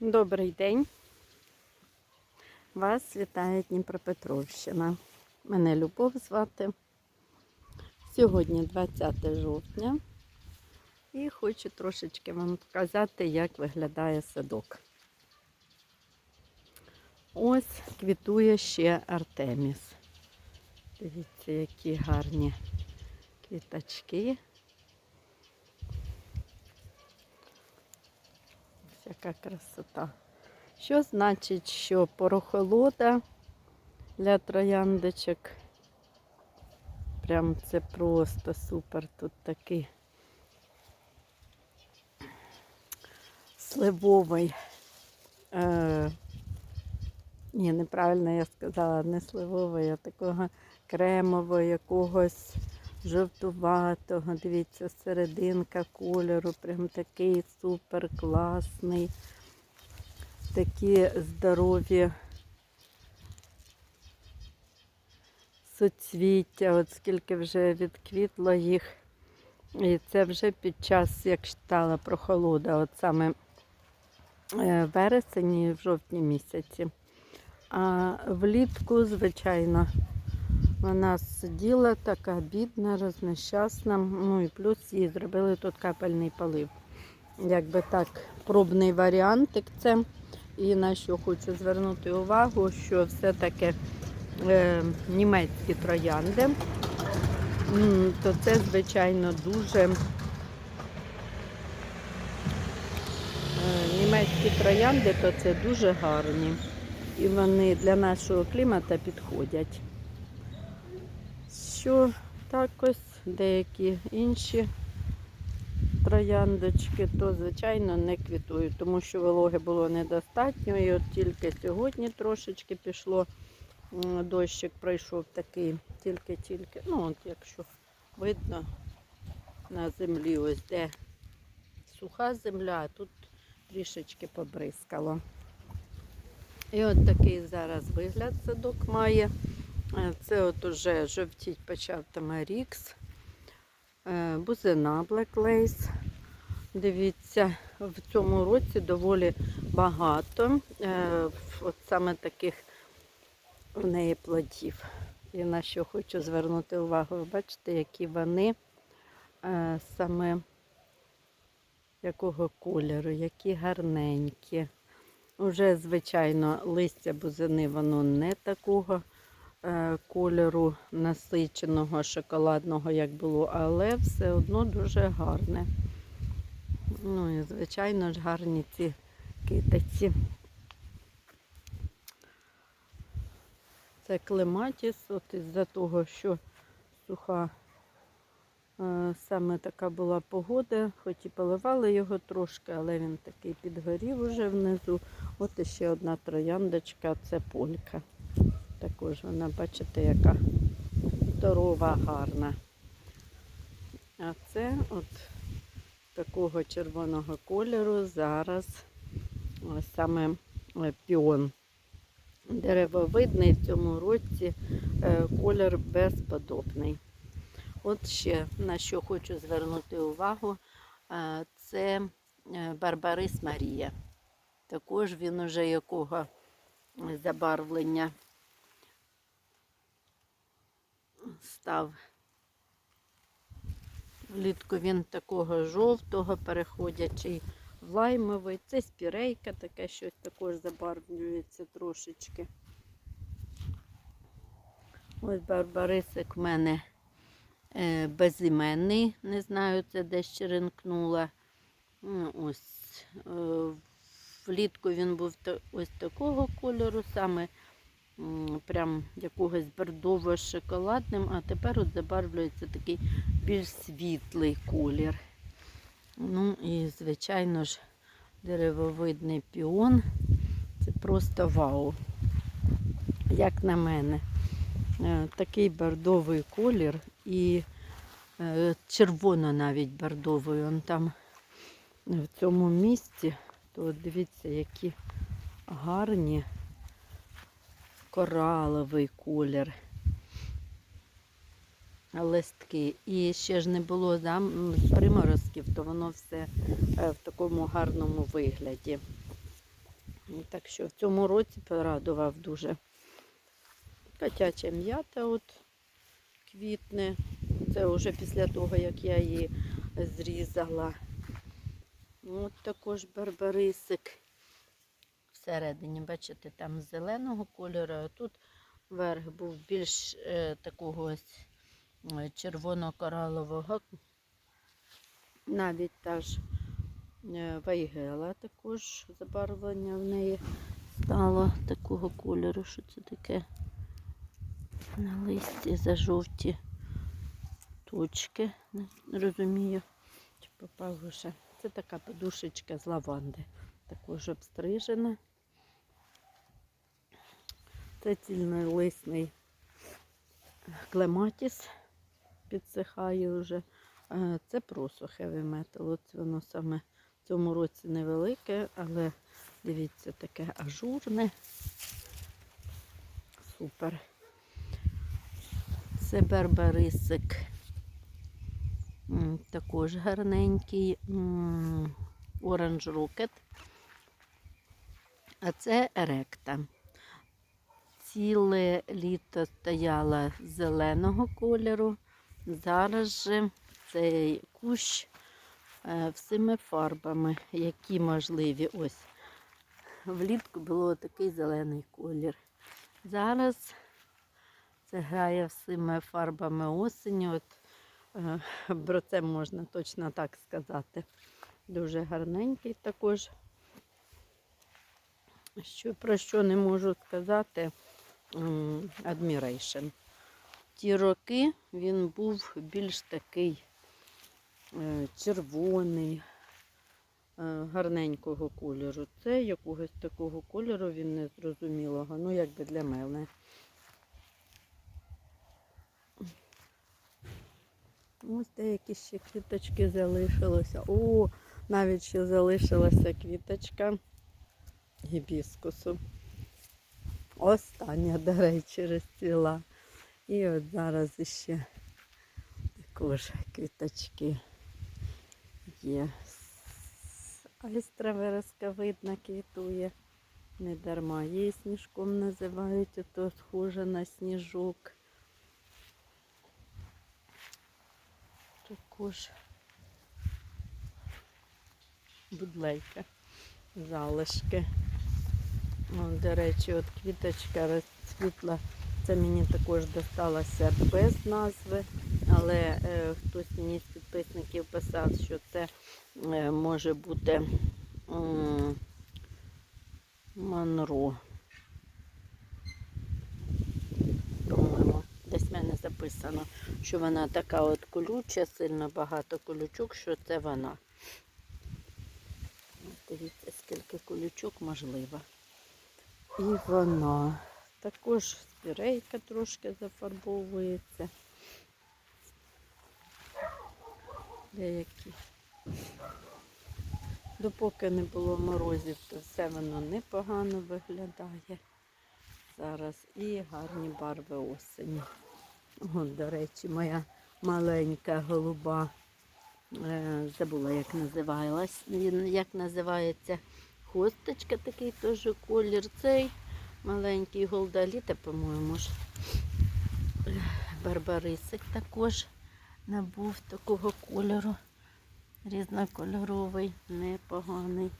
Добрий день. Вас вітає Дніпропетровщина. Мене Любов звати. Сьогодні 20 жовтня. І хочу трошечки вам показати, як виглядає садок. Ось квітує ще Артеміс. Дивіться, які гарні квіточки. Яка красота. Що значить, що порохолода для трояндочок? Прям це просто супер. Тут такий сливовий. Е, ні, неправильно я сказала, не сливовий, а такого кремового якогось жовтуватого. Дивіться, серединка кольору, прям такий супер класний. Такі здорові соцвіття, от скільки вже відквітло їх. І це вже під час, як стала прохолода, от саме е, вересень і в жовтні місяці. А влітку, звичайно, вона сиділа така бідна, рознещасна. Ну і плюс їй зробили тут капельний полив. Якби так, пробний варіантик це. І на що хочу звернути увагу, що все-таки е, німецькі троянди, то це, звичайно, дуже е, німецькі троянди, то це дуже гарні. І вони для нашого клімату підходять. Що так ось деякі інші трояндочки, то, звичайно, не квітують, тому що вологи було недостатньо. І от тільки сьогодні трошечки пішло, дощик пройшов такий, тільки-тільки. Ну, от якщо видно на землі, ось де суха земля, а тут трішечки побризкало. І от такий зараз вигляд садок має. Е, Це от уже жовтіть почав Тамарікс, е, бузина Black Lace. Дивіться, в цьому році доволі багато е, от саме таких в неї плодів. І на що хочу звернути увагу, ви бачите, які вони саме якого кольору, які гарненькі. Уже, звичайно, листя бузини воно не такого кольору насиченого, шоколадного, як було, але все одно дуже гарне. Ну і, звичайно ж, гарні ці китиці. Це клематіс, от із-за того, що суха е, саме така була погода, хоч і поливали його трошки, але він такий підгорів уже внизу. От іще одна трояндочка, це полька. Також вона, бачите, яка здорова, гарна. А це от такого червоного кольору зараз ось саме е, піон. Деревовидний в цьому році е, колір безподобний. От ще на що хочу звернути увагу, е, це Барбарис Марія. Також він уже якого забарвлення став. Влітку він такого жовтого, переходячий в лаймовий. Це спірейка, таке щось також забарвлюється трошечки. Ось барбарисик в мене е, безіменний, не знаю, це десь черенкнула. Ну, Ось е, влітку він був ось такого кольору, саме прям якогось бордово-шоколадним, а тепер от забарвлюється такий більш світлий колір. Ну і, звичайно ж, деревовидний піон. Це просто вау. Як на мене, Е, такий бордовий колір і е, червоно навіть бордовий. Он там в цьому місці, то дивіться, які гарні кораловий колір. Листки. І ще ж не було зам... приморозків, то воно все е, в такому гарному вигляді. Так що в цьому році порадував дуже. Котяча м'ята от квітне. Це вже після того, як я її зрізала. От також барбарисик. Всередині, бачите, там зеленого кольору, а тут верх був більш е, такого ось е, червоно-коралового. Навіть та ж е, вайгела також забарвлення в неї стало такого кольору. Що це таке? На листі зажовті точки. Не розумію, чи попав уже. Це така подушечка з лаванди. Також обстрижена. Це цільнолисний клематіс підсихає вже. Е, Це просухевий метал. От воно саме в цьому році невелике, але дивіться, таке ажурне. Супер. Це барбарисик. Також гарненький оранж рокет. А це еректа. Ціле літо стояла зеленого кольору. Зараз же цей кущ е, всіми фарбами, які можливі. Ось влітку було такий зелений колір. Зараз це грає всіми фарбами осені. От е, про це можна точно так сказати. Дуже гарненький також. Що, про що не можу сказати, Admiration. Ті роки він був більш такий е, червоний, е, гарненького кольору. Це якогось такого кольору він незрозумілого, ну якби для мене. Ось деякі ще квіточки залишилося. О, навіть ще залишилася квіточка гібіскусу. Остання, до речі, розцвіла. І от зараз іще також квіточки є. Айстра вересковидна квітує. Не дарма. Її сніжком називають, ото схоже на сніжок. Також будлейка, залишки. О, до речі, от квіточка розцвітла. Це мені також досталося без назви, але е, хтось мені з підписників писав, що це е, може бути м, Монро. По-моєму, десь в мене записано, що вона така от колюча, сильно багато колючок, що це вона. Дивіться, скільки колючок можливо. І вона. Також спірейка трошки зафарбовується. Деякі. Допоки не було морозів, то все воно непогано виглядає зараз. І гарні барви осені. От, до речі, моя маленька голуба. е, Забула, як називалась. Як називається хосточка, такий теж колір. Цей маленький голдаліта, по-моєму ж. Барбарисик також набув такого кольору. Різнокольоровий, непоганий.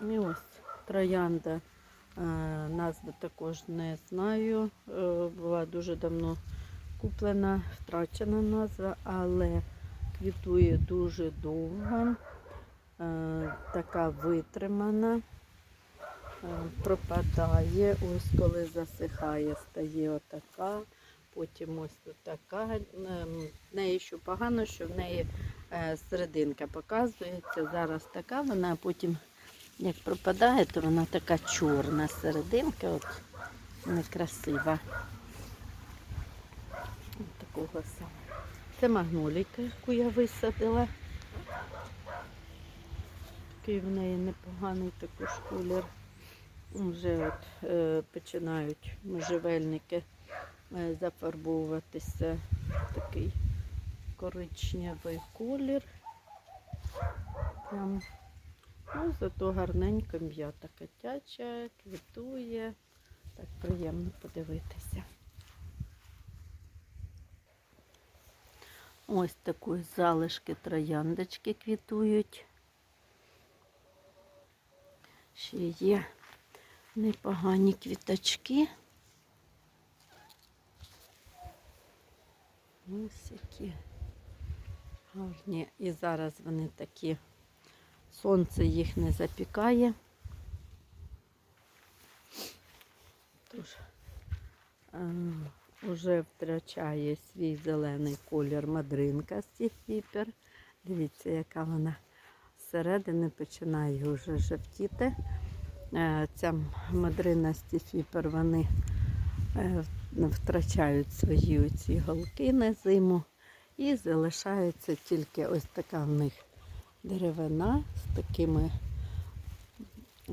І ось троянда. Е, Назви також не знаю. Е, Була дуже давно куплена, втрачена назва, але квітує дуже довго. Е, Така витримана, Е, пропадає. Ось коли засихає, стає отака. Потім ось тут така. Ем, В неї що погано, що в неї е, серединка показується. Зараз така, вона а потім як пропадає, то вона така чорна серединка, от некрасива. Такого саме. Це магнолійка, яку я висадила. Такий в неї непоганий також колір. Вже от, е, починають можжевельники е, зафарбовуватися такий коричневий колір. Прям. Ну, зато гарненько м'ята котяча, квітує. Так приємно подивитися. Ось такої залишки трояндочки квітують. Ще є непогані квіточки. Ось які гарні. І зараз вони такі, сонце їх не запікає. Тож вже втрачає свій зелений колір мадринка стіфіпер. Дивіться, яка вона зсередини починає вже жовтіти. Е, Ця мадрина стіфіпер, вони е, втрачають свої ці голки на зиму. І залишається тільки ось така в них деревина з такими е,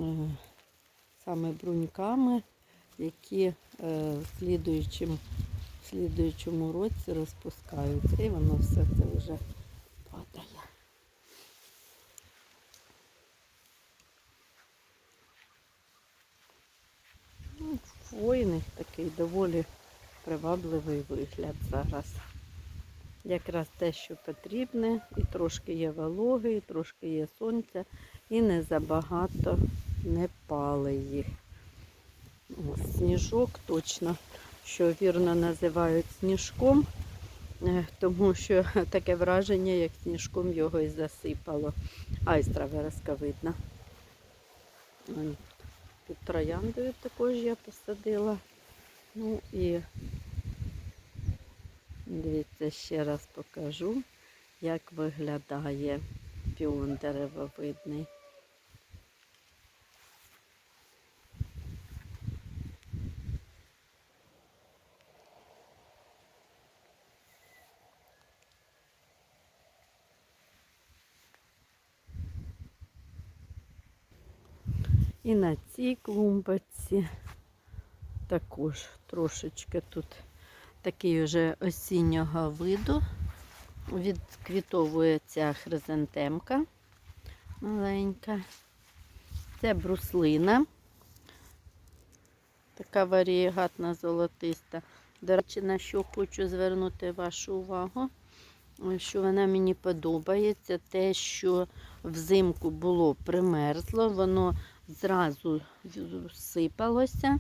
саме бруньками, які е, в слідуючим, в слідуючому році розпускаються. І воно все це вже падає. Ну, Хвойний такий доволі привабливий вигляд зараз. Якраз те, що потрібне, і трошки є вологи, і трошки є сонця, і не забагато не пали їх. Сніжок точно, що вірно називають сніжком, е, тому що таке враження, як сніжком його і засипало. Айстра вереска видно. Під трояндою також я посадила. Ну і Дивіться, ще раз покажу, як виглядає піон деревовидний. І на цій клумбочці також трошечки тут такий вже осіннього виду. Відквітовує ця хризантемка маленька. Це бруслина. Така варієгатна золотиста. До речі, на що хочу звернути вашу увагу, що вона мені подобається. Те, що взимку було примерзло, воно зразу сипалося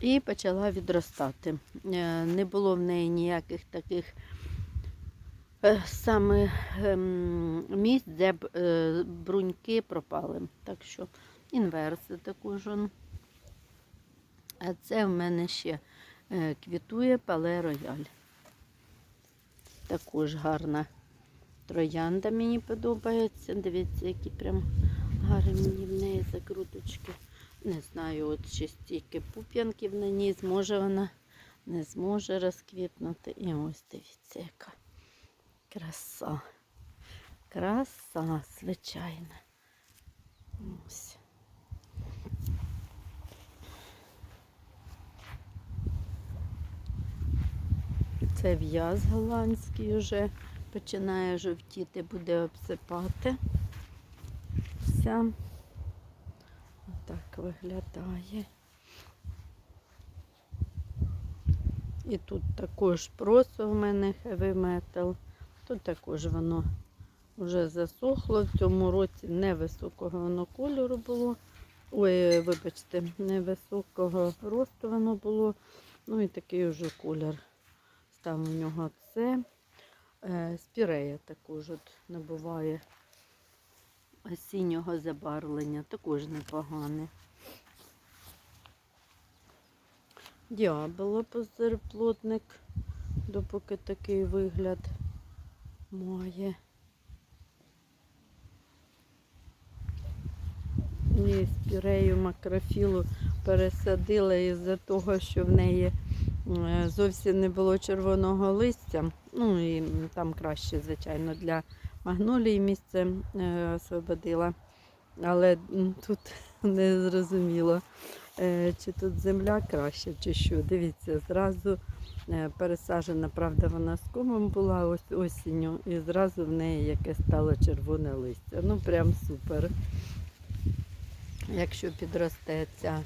і почала відростати. Е, Не було в неї ніяких таких е, саме ем, місць, де е, бруньки пропали. Так що інверси також. А це в мене ще квітує пале рояль. Також гарна троянда мені подобається. Дивіться, які прям гарні в неї закруточки. Не знаю, от ще стільки пуп'янків на ній, зможе вона, не зможе розквітнути. І ось дивіться, яка краса. Краса, звичайна. Ось. Це в'яз голландський вже починає жовтіти, буде обсипати. Вся так виглядає. І тут також просо в мене heavy metal. Тут також воно вже засохло. В цьому році невисокого воно кольору було. Ой, вибачте, невисокого росту воно було. Ну і такий вже колір став у нього це. Е, Спірея також от набуває осіннього забарвлення, також непогане. Діабело позерплотник, допоки такий вигляд має. І спірею макрофілу пересадила із-за того, що в неї е, зовсім не було червоного листя. Ну і там краще, звичайно, для магнолії місце е, освободила. Але тут не зрозуміло, е, чи тут земля краще, чи що. Дивіться, зразу Е, Пересаджена, правда, вона з комом була ось осінню, і зразу в неї яке стало червоне листя. Ну, прям супер. Якщо підросте ця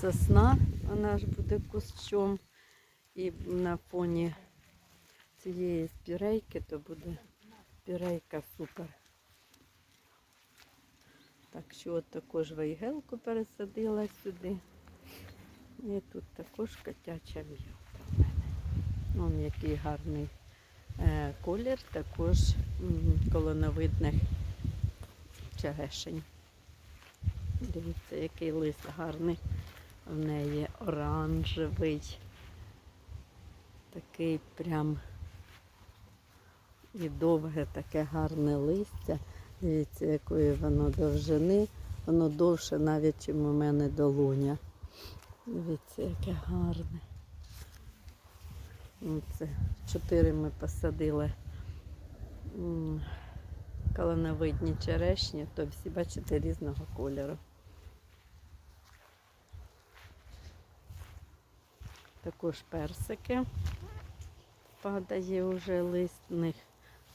сосна, вона ж буде кущом. І на фоні цієї спірейки, то буде спірейка супер. Так що от також вейгелку пересадила сюди. І тут також котяча м'ята в мене. Вон який гарний е, колір, також колоновидних черешень. Дивіться, який лист гарний. В неї оранжевий. Такий прям і довге таке гарне листя. Дивіться, якої воно довжини. Воно довше навіть, чим у мене долоня. Дивіться, яке гарне. Оце чотири ми посадили м, калиновидні черешні, то всі, бачите, різного кольору. Також персики. Падає вже лист в них.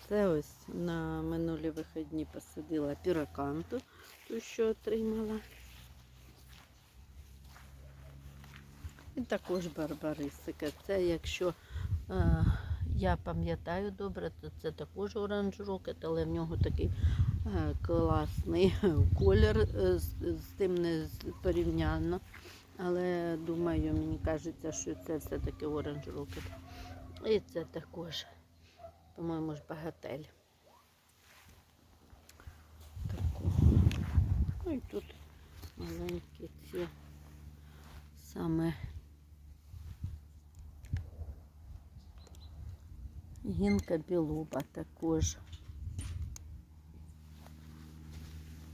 Це ось на минулі вихідні посадила піраканту, ту, що отримала. І також барбарисика. Це якщо е, я пам'ятаю добре, то це також оранж рокет, але в нього такий е, класний колір е, з, з тим не порівняно. Але думаю, мені кажеться, що це все-таки оранж рокет. І це також, по-моєму, ж багатель. Таку. Ну і тут маленькі ці саме гінка білуба також.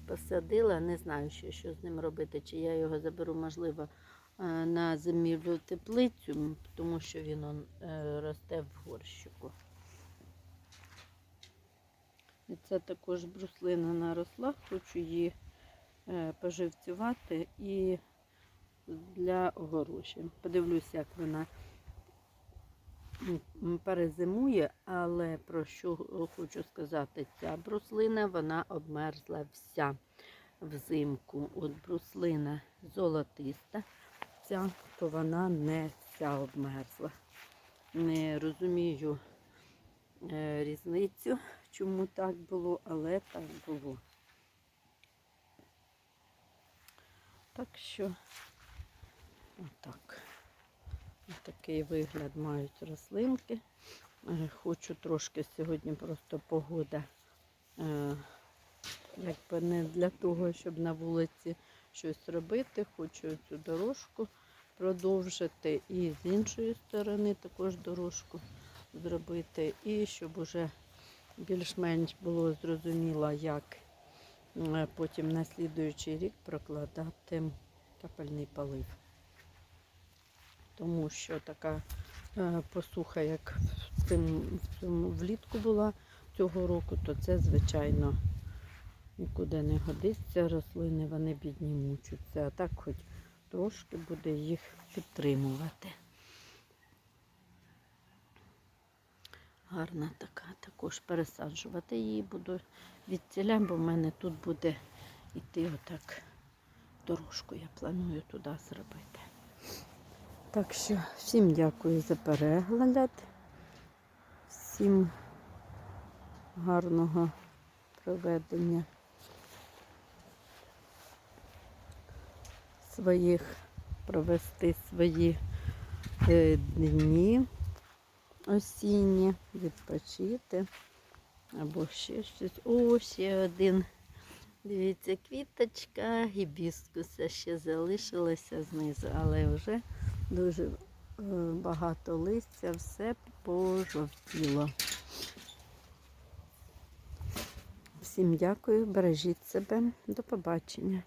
Посадила, не знаю ще, що з ним робити, чи я його заберу, можливо, е, на зимівлю теплицю, тому що він е, росте в горщику. Це також бруслина наросла, хочу її е, поживцювати і для огорожі. Подивлюся, як вона перезимує, але про що хочу сказати, ця бруслина вона обмерзла вся взимку. От бруслина золотиста, ця, то вона не вся обмерзла. Не розумію е, різницю, чому так було, але так було. Так що отак. Такий вигляд мають рослинки. Е, Хочу трошки сьогодні просто погода. е, Якби не для того, щоб на вулиці щось робити. Хочу цю дорожку продовжити і з іншої сторони також дорожку зробити. І щоб уже більш-менш було зрозуміло, як е, потім на слідуючий рік прокладати капельний полив тому що така е, посуха, як в цим, влітку була цього року, то це, звичайно, нікуди не годиться. Рослини вони бідні мучаться, а так хоч трошки буде їх підтримувати. Гарна така, також пересаджувати її буду від ціля, бо в мене тут буде йти отак дорожку. Я планую туди зробити. Так що всім дякую за перегляд. Всім гарного проведення своїх, провести свої е, дні осінні, відпочити або ще щось. О, ще один. Дивіться, квіточка, гібіскуса ще залишилася знизу, але вже дуже е, багато листя, все пожовтіло. Всім дякую, бережіть себе, до побачення.